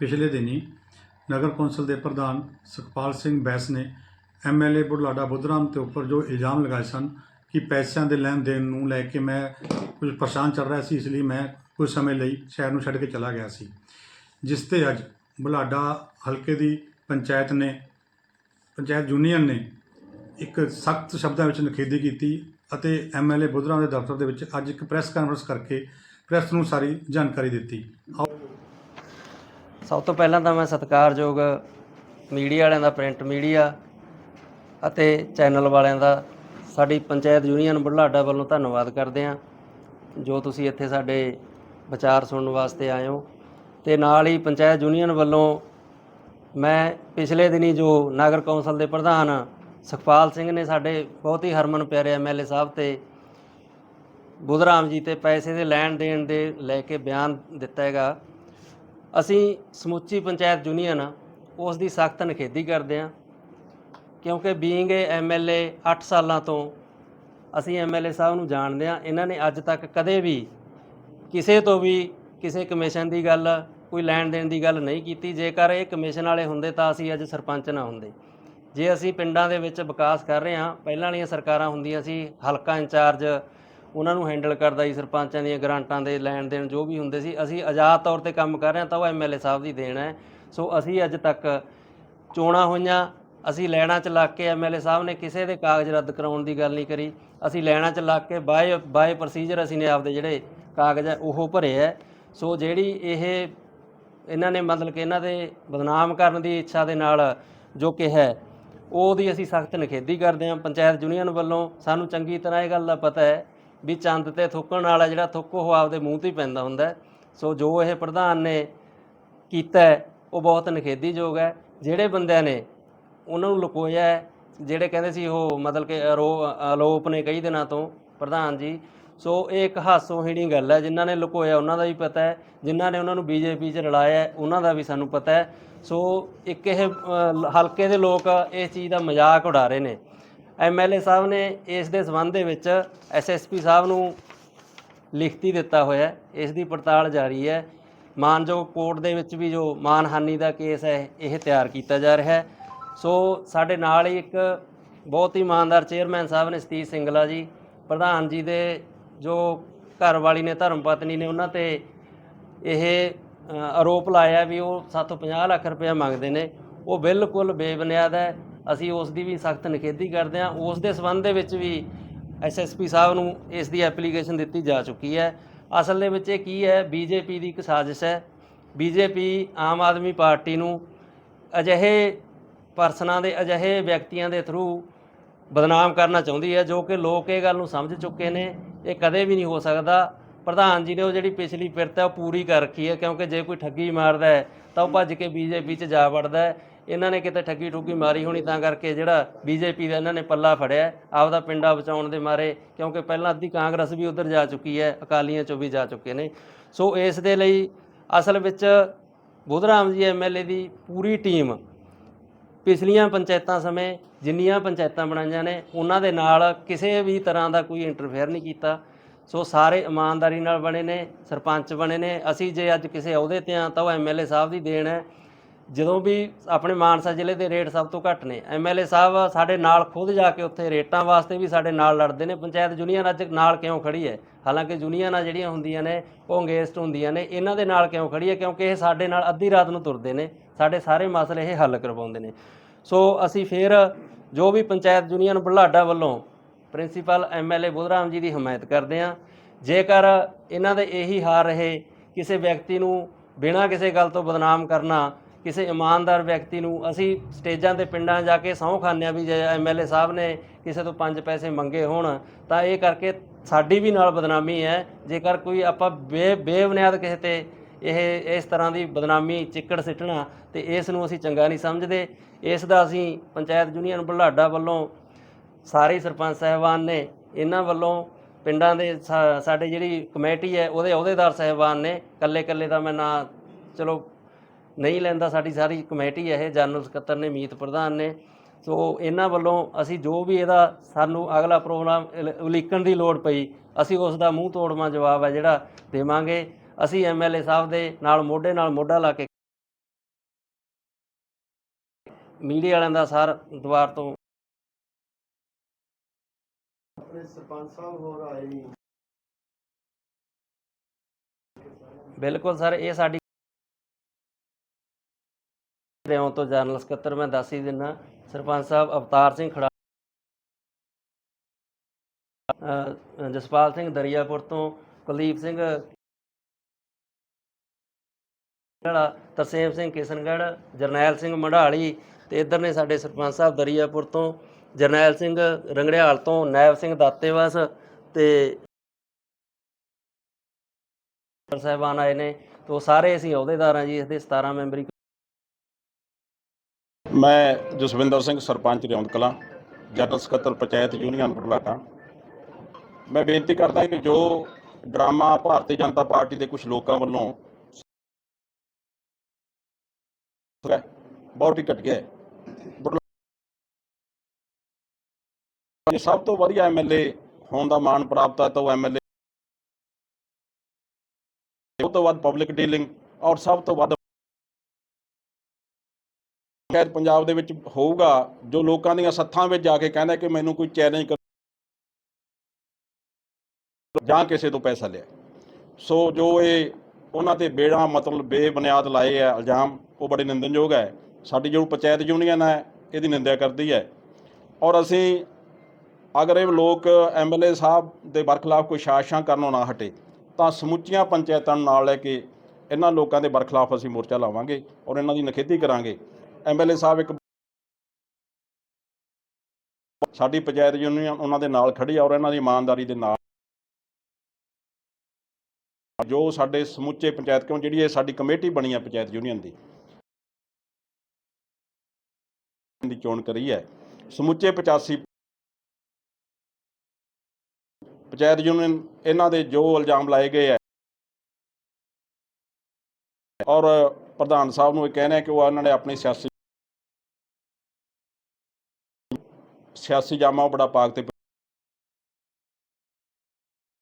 ਪਿਛਲੇ ਦਿਨੀ ਨਗਰ ਕੌਂਸਲ ਦੇ ਪ੍ਰਧਾਨ ਸੁਖਪਾਲ ਸਿੰਘ ਬੈਸ ਨੇ ਐਮਐਲਏ ਬੁਢਲਾਡਾ ਬੁੱਧਰਾਮ ਤੇ ਉੱਪਰ ਜੋ ਇਲਜ਼ਾਮ ਲਗਾਏ ਸਨ ਕਿ ਪੈਸਿਆਂ ਦੇ ਲੈਣ ਦੇਣ ਨੂੰ ਲੈ ਕੇ ਮੈਂ ਕੁਝ ਪਰੇਸ਼ਾਨ ਚੱਲ ਰਿਹਾ ਸੀ, ਇਸ ਲਈ ਮੈਂ ਕੁਝ ਸਮੇਂ ਲਈ ਸ਼ਹਿਰ ਨੂੰ ਛੱਡ ਕੇ ਚਲਾ ਗਿਆ ਸੀ। ਜਿਸ ਤੇ ਅੱਜ ਬੁਢਲਾਡਾ ਹਲਕੇ ਦੀ ਪੰਚਾਇਤ ਨੇ, ਪੰਚਾਇਤ ਯੂਨੀਅਨ ਨੇ ਇੱਕ ਸਖਤ ਸ਼ਬਦਾਂ ਵਿੱਚ ਨਿਖੇਧੀ ਕੀਤੀ ਅਤੇ ਐਮਐਲਏ ਬੁੱਧਰਾਮ ਦੇ ਦਫ਼ਤਰ ਦੇ ਵਿੱਚ ਅੱਜ ਇੱਕ ਪ੍ਰੈਸ ਕਾਨਫਰੰਸ ਕਰਕੇ ਪ੍ਰੈਸ ਨੂੰ ਸਾਰੀ ਜਾਣਕਾਰੀ ਦਿੱਤੀ। ਆਓ ਸਭ ਤੋਂ ਪਹਿਲਾਂ ਤਾਂ ਮੈਂ ਸਤਿਕਾਰਯੋਗ ਮੀਡੀਆ ਵਾਲਿਆਂ ਦਾ, ਪ੍ਰਿੰਟ ਮੀਡੀਆ ਅਤੇ ਚੈਨਲ ਵਾਲਿਆਂ ਦਾ, ਸਾਡੀ ਪੰਚਾਇਤ ਯੂਨੀਅਨ ਬੁਢਲਾਡਾ ਵੱਲੋਂ ਧੰਨਵਾਦ ਕਰਦੇ ਹਾਂ। ਜੋ ਤੁਸੀਂ ਇੱਥੇ ਸਾਡੇ ਵਿਚਾਰ ਸੁਣਨ ਵਾਸਤੇ ਆਏ ਹੋ। ਤੇ ਨਾਲ ਹੀ ਪੰਚਾਇਤ ਯੂਨੀਅਨ ਵੱਲੋਂ ਮੈਂ ਪਿਛਲੇ ਦਿਨੀ ਜੋ ਨਗਰ ਕੌਂਸਲ ਦੇ ਪ੍ਰਧਾਨ ਸੁਖਪਾਲ ਸਿੰਘ ਨੇ ਸਾਡੇ ਬਹੁਤ ਹੀ ਹਰਮਨ ਪਿਆਰੇ ਐਮਐਲਏ ਸਾਹਿਬ ਤੇ ਬੁੱਧਰਾਮ ਜੀ ਤੇ ਪੈਸੇ ਦੇ ਲੈਣ ਦੇਣ ਦੇ ਲੈ ਕੇ ਬਿਆਨ ਦਿੱਤਾ ਹੈਗਾ ਅਸੀਂ ਸਮੁੱਚੀ ਪੰਚਾਇਤ ਯੂਨੀਅਨ ਉਸ ਦੀ ਸਖਤ ਨਿਖੇਧੀ ਕਰਦੇ ਹਾਂ, ਕਿਉਂਕਿ ਬੀਇੰਗ ਏ ਐਮਐਲਏ 8 ਸਾਲਾਂ ਤੋਂ ਅਸੀਂ ਐਮਐਲਏ ਸਾਹਿਬ ਨੂੰ ਜਾਣਦੇ ਹਾਂ, ਇਹਨਾਂ ਨੇ ਅੱਜ ਤੱਕ ਕਦੇ ਵੀ ਕਿਸੇ ਤੋਂ ਵੀ ਕਿਸੇ ਕਮਿਸ਼ਨ ਦੀ ਗੱਲ, ਕੋਈ ਲੈਣ ਦੇਣ ਦੀ ਗੱਲ ਨਹੀਂ ਕੀਤੀ। ਜੇਕਰ ਇਹ ਕਮਿਸ਼ਨ ਵਾਲੇ ਹੁੰਦੇ ਤਾਂ ਅਸੀਂ ਅੱਜ ਸਰਪੰਚ ਨਾ ਹੁੰਦੇ। ਜੇ ਅਸੀਂ ਪਿੰਡਾਂ ਦੇ ਵਿੱਚ ਵਿਕਾਸ ਕਰ ਰਹੇ ਹਾਂ, ਪਹਿਲਾਂ ਵਾਲੀਆਂ ਸਰਕਾਰਾਂ ਹੁੰਦੀਆਂ ਸੀ, ਹਲਕਾ ਇੰਚਾਰਜ ਉਹਨਾਂ ਨੂੰ ਹੈਂਡਲ ਕਰਦਾ ਜੀ, ਸਰਪੰਚਾਂ ਦੀਆਂ ਗ੍ਰਾਂਟਾਂ ਦੇ ਲੈਣ ਦੇਣ ਜੋ ਵੀ ਹੁੰਦੇ ਸੀ। ਅਸੀਂ ਆਜ਼ਾਦ ਤੌਰ ਤੇ ਕੰਮ ਕਰ ਰਹੇ ਹਾਂ, ਤਾਂ ਉਹ ਐਮਐਲਏ ਸਾਹਿਬ ਦੀ ਦੇਣ ਹੈ। ਸੋ ਅਸੀਂ ਅੱਜ ਤੱਕ ਚੋਣਾਂ ਹੋਈਆਂ, ਅਸੀਂ ਲੈਣਾ ਚ ਲੱਗ ਕੇ ਐਮਐਲਏ ਸਾਹਿਬ ਨੇ ਕਿਸੇ ਦੇ ਕਾਗਜ਼ ਰੱਦ ਕਰਾਉਣ ਦੀ ਗੱਲ ਨਹੀਂ ਕਰੀ। ਅਸੀਂ ਲੈਣਾ ਚ ਲੱਗ ਕੇ ਬਾਏ ਬਾਏ ਪ੍ਰੋਸੀਜਰ ਅਸੀਂ ਨੇ ਆਪਦੇ ਜਿਹੜੇ ਕਾਗਜ਼ ਹੈ, ਉਹ ਭਰੇ ਹੈ। ਸੋ ਜਿਹੜੀ ਇਹ, ਇਹਨਾਂ ਨੇ ਮਤਲਬ ਕਿ ਇਹਨਾਂ ਦੇ ਬਦਨਾਮ ਕਰਨ ਦੀ ਇੱਛਾ ਦੇ ਨਾਲ ਜੋ ਕਿਹਾ ਉਹਦੀ ਅਸੀਂ ਸਖਤ ਨਿਖੇਧੀ ਕਰਦੇ ਹਾਂ। ਪੰਚਾਇਤ ਯੂਨੀਅਨ ਵੱਲੋਂ ਸਾਨੂੰ ਚੰਗੀ ਤਰ੍ਹਾਂ ਇਹ ਗੱਲ ਦਾ ਪਤਾ ਹੈ ਵੀ ਚੰਦ ਤੇ ਥੁੱਕਣ ਵਾਲਾ ਜਿਹੜਾ ਥੁੱਕ ਉਹ ਆਪਦੇ ਮੂੰਹ ਤੇ ਹੀ ਪੈਂਦਾ ਹੁੰਦਾ ਸੋ ਜੋ ਇਹ ਪ੍ਰਧਾਨ ਨੇ ਕੀਤਾ ਉਹ ਬਹੁਤ ਨਿਖੇਧੀਯੋਗ ਹੈ। ਜਿਹੜੇ ਬੰਦਿਆਂ ਨੇ ਉਹਨਾਂ ਨੂੰ ਲੁਕੋਇਆ ਜਿਹੜੇ ਕਹਿੰਦੇ ਸੀ ਉਹ ਮਤਲਬ ਕਿ ਆਰੋ- ਆਲੋਪ ਨੇ ਕਈ ਦਿਨਾਂ ਤੋਂ, ਪ੍ਰਧਾਨ ਜੀ। ਸੋ ਇਹ ਇੱਕ ਹਾਸੋਹੀਣੀ ਗੱਲ ਹੈ, ਜਿਨ੍ਹਾਂ ਨੇ ਲੁਕੋਇਆ ਉਹਨਾਂ ਦਾ ਵੀ ਪਤਾ ਹੈ, ਜਿਨ੍ਹਾਂ ਨੇ ਉਹਨਾਂ ਨੂੰ ਬੀਜੇਪੀ 'ਚ ਰਲਾਇਆ ਉਹਨਾਂ ਦਾ ਵੀ ਸਾਨੂੰ ਪਤਾ ਹੈ। ਸੋ ਇੱਕ ਇਹ ਹਲਕੇ ਦੇ ਲੋਕ ਇਸ ਚੀਜ਼ ਦਾ ਮਜ਼ਾਕ ਉਡਾ ਰਹੇ ਨੇ। ਐਮਐਲਏ ਸਾਹਿਬ ਨੇ ਇਸ ਦੇ ਸੰਬੰਧ ਦੇ ਵਿੱਚ ਐਸਐਸਪੀ ਸਾਹਿਬ ਨੂੰ ਲਿਖਤੀ ਦਿੱਤਾ ਹੋਇਆ ਇਸ ਦੀ ਪੜਤਾਲ ਜਾਰੀ ਹੈ। ਮਾਨਯੋਗ ਕੋਰਟ ਦੇ ਵਿੱਚ ਵੀ ਜੋ ਮਾਨਹਾਨੀ ਦਾ ਕੇਸ ਹੈ, ਇਹ ਤਿਆਰ ਕੀਤਾ ਜਾ ਰਿਹਾ ਹੈ। ਸੋ ਸਾਡੇ ਨਾਲ ਹੀ ਇੱਕ ਬਹੁਤ ਹੀ ਇਮਾਨਦਾਰ ਚੇਅਰਮੈਨ ਸਾਹਿਬ ਨੇ ਸਤੀਸ਼ ਸਿੰਗਲਾ ਜੀ, ਪ੍ਰਧਾਨ ਜੀ ਦੇ ਜੋ ਘਰ ਵਾਲੀ ਨੇ ਧਰਮ ਪਤਨੀ ਨੇ, ਉਹਨਾਂ ਤੇ ਇਹ ਆਰੋਪ ਲਾਇਆ ਵੀ ਉਹ ਸਾਥੋਂ 50 ਲੱਖ ਰੁਪਏ ਮੰਗਦੇ ਨੇ। ਉਹ ਬਿਲਕੁਲ ਬੇਬੁਨਿਆਦ ਹੈ। ਅਸੀਂ ਉਸ ਦੀ ਵੀ ਸਖਤ ਨਿਖੇਧੀ ਕਰਦੇ ਹਾਂ। ਉਸ ਦੇ ਸਬੰਧ ਦੇ ਵਿੱਚ ਵੀ ਐਸਐਸਪੀ ਸਾਹਿਬ ਨੂੰ ਇਸ ਦੀ ਐਪਲੀਕੇਸ਼ਨ ਦਿੱਤੀ ਜਾ ਚੁੱਕੀ ਹੈ। ਅਸਲ ਦੇ ਵਿੱਚ ਇਹ ਕੀ ਹੈ? ਬੀਜੇਪੀ ਦੀ ਇੱਕ ਸਾਜ਼ਿਸ਼ ਹੈ। ਬੀਜੇਪੀ ਆਮ ਆਦਮੀ ਪਾਰਟੀ ਨੂੰ ਅਜਿਹੇ ਪਰਸਨਾਂ ਦੇ, ਅਜਿਹੇ ਵਿਅਕਤੀਆਂ ਦੇ ਥਰੂ ਬਦਨਾਮ ਕਰਨਾ ਚਾਹੁੰਦੀ ਹੈ, ਜੋ ਕਿ ਲੋਕ ਇਹ ਗੱਲ ਨੂੰ ਸਮਝ ਚੁੱਕੇ ਨੇ। ਇਹ ਕਦੇ ਵੀ ਨਹੀਂ ਹੋ ਸਕਦਾ। ਪ੍ਰਧਾਨ ਜੀ ਨੇ ਉਹ ਜਿਹੜੀ ਪਿਛਲੀ ਪਿਰਤ ਹੈ ਉਹ ਪੂਰੀ ਕਰ ਰੱਖੀ ਹੈ, ਕਿਉਂਕਿ ਜੇ ਕੋਈ ਠੱਗੀ ਮਾਰਦਾ ਹੈ ਤਾਂ ਉਹ ਭੱਜ ਕੇ ਬੀਜੇਪੀ 'ਚ ਜਾ ਵੜਦਾ ਹੈ। ਇਹਨਾਂ ਨੇ ਕਿਤੇ ਠੱਗੀ ਠੁੱਗੀ ਮਾਰੀ ਹੋਣੀ ਤਾਂ ਕਰਕੇ ਜਿਹੜਾ ਬੀਜੇਪੀ ਦਾ ਇਹਨਾਂ ਨੇ ਪੱਲਾ ਫੜਿਆ ਆਪਦਾ ਪਿੰਡਾ ਬਚਾਉਣ ਦੇ ਮਾਰੇ, ਕਿਉਂਕਿ ਪਹਿਲਾਂ ਅੱਧੀ ਕਾਂਗਰਸ ਵੀ ਉਧਰ ਜਾ ਚੁੱਕੀ ਹੈ, ਅਕਾਲੀਆਂ 'ਚੋਂ ਵੀ ਜਾ ਚੁੱਕੇ ਨੇ। ਸੋ ਇਸ ਦੇ ਲਈ ਅਸਲ ਵਿੱਚ ਬੁੱਧਰਾਮ ਜੀ ਐਮਐਲਏ ਦੀ ਪੂਰੀ ਟੀਮ ਪਿਛਲੀਆਂ ਪੰਚਾਇਤਾਂ ਸਮੇਂ ਜਿੰਨੀਆਂ ਪੰਚਾਇਤਾਂ ਬਣਾਈਆਂ ਨੇ, ਉਹਨਾਂ ਦੇ ਨਾਲ ਕਿਸੇ ਵੀ ਤਰ੍ਹਾਂ ਦਾ ਕੋਈ ਇੰਟਰਫੇਅਰ ਨਹੀਂ ਕੀਤਾ। ਸੋ ਸਾਰੇ ਇਮਾਨਦਾਰੀ ਨਾਲ ਬਣੇ ਨੇ, ਸਰਪੰਚ ਬਣੇ ਨੇ। ਅਸੀਂ ਜੇ ਅੱਜ ਕਿਸੇ ਅਹੁਦੇ ਤੇ ਆ ਤਾਂ ਉਹ ਐਮਐਲਏ ਸਾਹਿਬ ਦੀ ਦੇਣ ਹੈ। ਜਦੋਂ ਵੀ ਆਪਣੇ ਮਾਨਸਾ ਜ਼ਿਲ੍ਹੇ ਦੇ ਰੇਟ ਸਭ ਤੋਂ ਘੱਟ ਨੇ। ਐਮਐਲਏ ਸਾਹਿਬ ਸਾਡੇ ਨਾਲ ਖੁਦ ਜਾ ਕੇ ਉੱਥੇ ਰੇਟਾਂ ਵਾਸਤੇ ਵੀ ਸਾਡੇ ਨਾਲ ਲੜਦੇ ਨੇ। ਪੰਚਾਇਤ ਯੂਨੀਅਨ ਅੱਜ ਨਾਲ ਕਿਉਂ ਖੜੀ ਹੈ? ਹਾਲਾਂਕਿ ਯੂਨੀਅਨਾਂ ਜਿਹੜੀਆਂ ਹੁੰਦੀਆਂ ਨੇ, ਉਹ ਅੰਗੇਸਟ ਹੁੰਦੀਆਂ ਨੇ। ਇਹਨਾਂ ਦੇ ਨਾਲ ਕਿਉਂ ਖੜੀ ਹੈ? ਕਿਉਂਕਿ ਇਹ ਸਾਡੇ ਨਾਲ ਅੱਧੀ ਰਾਤ ਨੂੰ ਤੁਰਦੇ ਨੇ। ਸਾਡੇ ਸਾਰੇ ਮਸਲੇ ਇਹ ਹੱਲ ਕਰਵਾਉਂਦੇ ਨੇ। ਸੋ ਅਸੀਂ ਫਿਰ ਜੋ ਵੀ ਪੰਚਾਇਤ ਯੂਨੀਅਨ ਬੁਲਾਡਾ ਵੱਲੋਂ ਪ੍ਰਿੰਸੀਪਲ ਐਮਐਲਏ ਬੁੱਧਰਾਮ ਜੀ ਦੀ ਹਮਾਇਤ ਕਰਦੇ ਹਾਂ। ਜੇਕਰ ਇਹਨਾਂ ਦੇ ਇਹੀ ਹਾਰ ਰਹੇ, ਕਿਸੇ ਵਿਅਕਤੀ ਨੂੰ ਬਿਨਾਂ ਕਿਸੇ ਗੱਲ ਤੋਂ ਬਦਨਾਮ ਕਰਨਾ ਕਿਸੇ ਇਮਾਨਦਾਰ ਵਿਅਕਤੀ ਨੂੰ ਅਸੀਂ ਸਟੇਜਾਂ ਤੇ ਪਿੰਡਾਂ ਜਾ ਕੇ ਸਹੁੰ ਖਾਂਦੇ ਹਾਂ ਵੀ ਜੇ ਐਮਐਲਏ ਸਾਹਿਬ ਨੇ ਕਿਸੇ ਤੋਂ ਪੰਜ ਪੈਸੇ ਮੰਗੇ ਹੋਣ, ਤਾਂ ਇਹ ਕਰਕੇ ਸਾਡੀ ਵੀ ਨਾਲ ਬਦਨਾਮੀ ਹੈ। ਜੇਕਰ ਕੋਈ ਆਪਾਂ ਬੇ ਬੇਬੁਨਿਆਦ ਕਿਸੇ ਤੇ ਇਹ, ਇਸ ਤਰ੍ਹਾਂ ਦੀ ਬਦਨਾਮੀ, ਚਿੱਕੜ ਸਿੱਟਣਾ, ਤੇ ਇਸ ਨੂੰ ਅਸੀਂ ਚੰਗਾ ਨਹੀਂ ਸਮਝਦੇ। ਇਸ ਦਾ ਅਸੀਂ ਪੰਚਾਇਤ ਯੂਨੀਅਨ ਬੁਲਾਡਾ ਵੱਲੋਂ ਸਾਰੇ ਸਰਪੰਚ ਸਾਹਿਬਾਨ ਨੇ, ਇਹਨਾਂ ਵੱਲੋਂ ਪਿੰਡਾਂ ਦੇ ਸਾ- ਸਾਡੇ ਜਿਹੜੀ ਕਮੇਟੀ ਹੈ, ਉਹਦੇ ਅਹੁਦੇਦਾਰ ਸਾਹਿਬਾਨ ਨੇ ਕੱਲੇ ਕੱਲੇ ਦਾ ਮੈਂ ਨਾਂ, ਚਲੋ ਨਹੀਂ ਲੈਂਦਾ ਸਾਡੀ ਸਾਰੀ ਕਮੇਟੀ ਇਹ ਜਨਰਲ ਸਕੱਤਰ ਨੇ ਮੀਤ ਪ੍ਰਧਾਨ ਨੇ। ਸੋ ਇਹਨਾਂ ਵੱਲੋਂ ਅਸੀਂ ਜੋ ਵੀ ਇਹਦਾ ਸਾਨੂੰ ਅਗਲਾ ਪ੍ਰੋਗਰਾਮ ਉਲ- ਉਲੀਕਣ ਦੀ ਲੋੜ ਪਈ ਅਸੀਂ ਉਸ ਦਾ ਮੂੰਹ ਤੋੜਵਾਂ ਜਵਾਬ ਹੈ ਜਿਹੜਾ ਦੇਵਾਂਗੇ। ਅਸੀਂ ਐਮਐਲਏ ਸਾਹਿਬ ਦੇ ਨਾਲ ਮੋਢੇ ਨਾਲ ਮੋਢਾ ਲਾ ਕੇ ਮੀਡੀਆ ਵਾਲਿਆਂ ਦਾ ਸਰ ਦੁਆਰ ਤੋਂ ਆਪਣੇ ਸਰਪੰਚ ਸਾਹਿਬ ਹੋਰ ਆਏ ਨਹੀਂ। ਬਿਲਕੁਲ ਸਰ ਇਹ ਸਾਡੀ ਰਿਓਂ ਤੋਂ ਜਨਰਲ ਸਕੱਤਰ ਮੈਂ ਦੱਸ ਹੀ ਦਿੰਦਾ ਸਰਪੰਚ ਸਾਹਿਬ, ਅਵਤਾਰ ਸਿੰਘ ਖੜਾ ਜਸਪਾਲ ਸਿੰਘ ਦਰਿਆਪੁਰ ਤੋਂ ਕੁਲਦੀਪ ਸਿੰਘ ਵਾਲਾ, ਤਰਸੇਮ ਸਿੰਘ ਕਿਸ਼ਨਗੜ੍ਹ, ਜਰਨੈਲ ਸਿੰਘ ਮੰਡਾਲੀ ਤੇ ਇੱਧਰ ਨੇ ਸਾਡੇ ਸਰਪੰਚ ਸਾਹਿਬ ਦਰਿਆਪੁਰ ਤੋਂ ਜਰਨੈਲ ਸਿੰਘ ਰੰਗੜਿਆਲ ਤੋਂ ਨਾਇਬ ਸਿੰਘ ਦਾਤੇਵਾਸ ਤੇ ਸਾਹਿਬਾਨ ਆਏ ਨੇ। ਤੇ ਉਹ ਸਾਰੇ ਅਸੀਂ ਅਹੁਦੇਦਾਰ ਹਾਂ ਜੀ, ਇਸ ਦੇ 17 ਮੈਂਬਰੀ ਮੈਂ ਜਸਵਿੰਦਰ ਸਿੰਘ, ਸਰਪੰਚ ਰਿਆਉਂਦ ਕਲਾਂ, ਜਨਰਲ ਸਕੱਤਰ ਪੰਚਾਇਤ ਯੂਨੀਅਨ ਬੁਢਲਾਡਾ ਮੈਂ ਬੇਨਤੀ ਕਰਦਾ ਕਿ ਜੋ ਡਰਾਮਾ ਭਾਰਤੀ ਜਨਤਾ ਪਾਰਟੀ ਦੇ ਕੁਝ ਲੋਕਾਂ ਵੱਲੋਂ ਬਹੁਤ ਹੀ ਘਟ ਗਿਆ ਹੈ। ਸਭ ਤੋਂ ਵਧੀਆ ਐਮਐਲਏ ਹੋਣ ਦਾ ਮਾਣ ਪ੍ਰਾਪਤ ਹੈ ਤਾਂ ਉਹ ਐਮਐਲਏ ਸਭ ਤੋਂ ਵੱਧ ਪਬਲਿਕ ਡੀਲਿੰਗ ਔਰ ਸਭ ਤੋਂ ਵੱਧ ਸ਼ਾਇਦ ਪੰਜਾਬ ਦੇ ਵਿੱਚ ਹੋਊਗਾ, ਜੋ ਲੋਕਾਂ ਦੀਆਂ ਸੱਥਾਂ ਵਿੱਚ ਜਾ ਕੇ ਕਹਿੰਦਾ ਕਿ ਮੈਨੂੰ ਕੋਈ ਚੈਲੰਜ ਕਰ ਜਾਂ ਕਿਸੇ ਤੋਂ ਪੈਸਾ ਲਿਆ। ਸੋ ਜੋ ਇਹ ਉਹਨਾਂ ਤੇ ਬੇੜਾ ਮਤਲਬ ਬੇਬੁਨਿਆਦ ਲਾਏ ਆ ਇਲਜ਼ਾਮ, ਉਹ ਬੜੇ ਨਿੰਦਨਯੋਗ ਹੈ। ਸਾਡੀ ਜੋ ਪੰਚਾਇਤ ਯੂਨੀਅਨ ਹੈ, ਇਹਦੀ ਨਿੰਦਿਆ ਕਰਦੀ ਹੈ। ਔਰ ਅਸੀਂ ਅਗਰ ਇਹ ਲੋਕ ਐਮਐਲਏ ਸਾਹਿਬ ਦੇ ਬਰਖਲਾਫ ਕੋਈ ਸਾਜ਼ਿਸ਼ਾਂ ਕਰਨੋਂ ਨਾ ਹਟੇ, ਤਾਂ ਸਮੁੱਚੀਆਂ ਪੰਚਾਇਤਾਂ ਨੂੰ ਨਾਲ ਲੈ ਕੇ ਇਹਨਾਂ ਲੋਕਾਂ ਦੇ ਬਰਖਲਾਫ ਅਸੀਂ ਮੋਰਚਾ ਲਾਵਾਂਗੇ ਔਰ ਇਹਨਾਂ ਦੀ ਨਖੇਧੀ ਕਰਾਂਗੇ। ਐਮਐਲਏ ਸਾਹਿਬ ਇੱਕ ਸਾਡੀ ਪੰਚਾਇਤ ਯੂਨੀਅਨ ਉਹਨਾਂ ਦੇ ਨਾਲ ਖੜੀ ਆ ਔਰ ਇਹਨਾਂ ਦੀ ਇਮਾਨਦਾਰੀ ਦੇ ਨਾਲ। ਜੋ ਸਾਡੇ ਸਮੁੱਚੇ ਪੰਚਾਇਤ ਕਿਉਂ ਜਿਹੜੀ ਇਹ ਸਾਡੀ ਕਮੇਟੀ ਬਣੀ ਹੈ ਪੰਚਾਇਤ ਯੂਨੀਅਨ ਦੀ ਦੀ ਚੋਣ ਕਰੀ ਹੈ। ਸਮੁੱਚੇ 85 ਪੰਚਾਇਤ ਯੂਨੀਅਨ ਇਹਨਾਂ ਦੇ ਜੋ ਇਲਜ਼ਾਮ ਲਾਏ ਗਏ ਹੈ ਔਰ ਪ੍ਰਧਾਨ ਸਾਹਿਬ ਨੂੰ ਇਹ ਕਹਿਣਾ ਹੈ ਕਿ ਉਹ ਇਹਨਾਂ ਨੇ ਆਪਣੀ ਸਿਆਸੀ ਸਿਆਸੀ ਜਾਮਾ ਉਹ ਬੜਾ ਪਾਕ ਤੇ